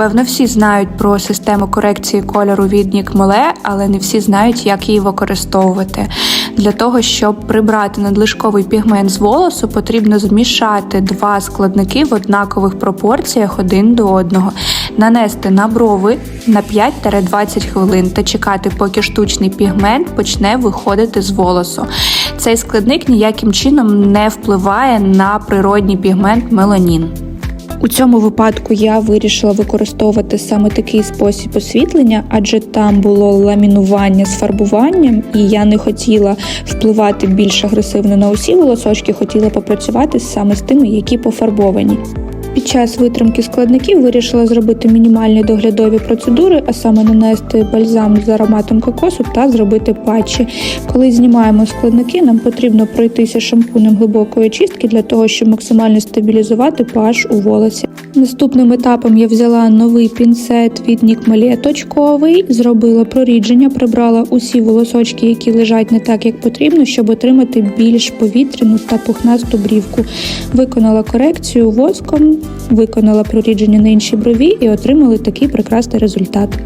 напевно, всі знають про систему корекції кольору від Нікмоле, але не всі знають, як її використовувати. Для того, щоб прибрати надлишковий пігмент з волосу, потрібно змішати два складники в однакових пропорціях один до одного, нанести на брови на 5-20 хвилин та чекати, поки штучний пігмент почне виходити з волосу. Цей складник ніяким чином не впливає на природній пігмент меланін. У цьому випадку я вирішила використовувати саме такий спосіб освітлення, адже там було ламінування з фарбуванням, і я не хотіла впливати більш агресивно на усі волосочки, хотіла попрацювати саме з тими, які пофарбовані. Під час витримки складників вирішила зробити мінімальні доглядові процедури, а саме нанести бальзам з ароматом кокосу та зробити патчі. Коли знімаємо складники, нам потрібно пройтися шампунем глибокої чистки для того, щоб максимально стабілізувати pH у волосі. Наступним етапом я взяла новий пінцет від Нікмалія точковий, зробила прорідження, прибрала усі волосочки, які лежать не так, як потрібно, щоб отримати більш повітряну та пухнасту брівку. Виконала корекцію воском, виконала прорідження на іншій брові і отримали такий прекрасний результат.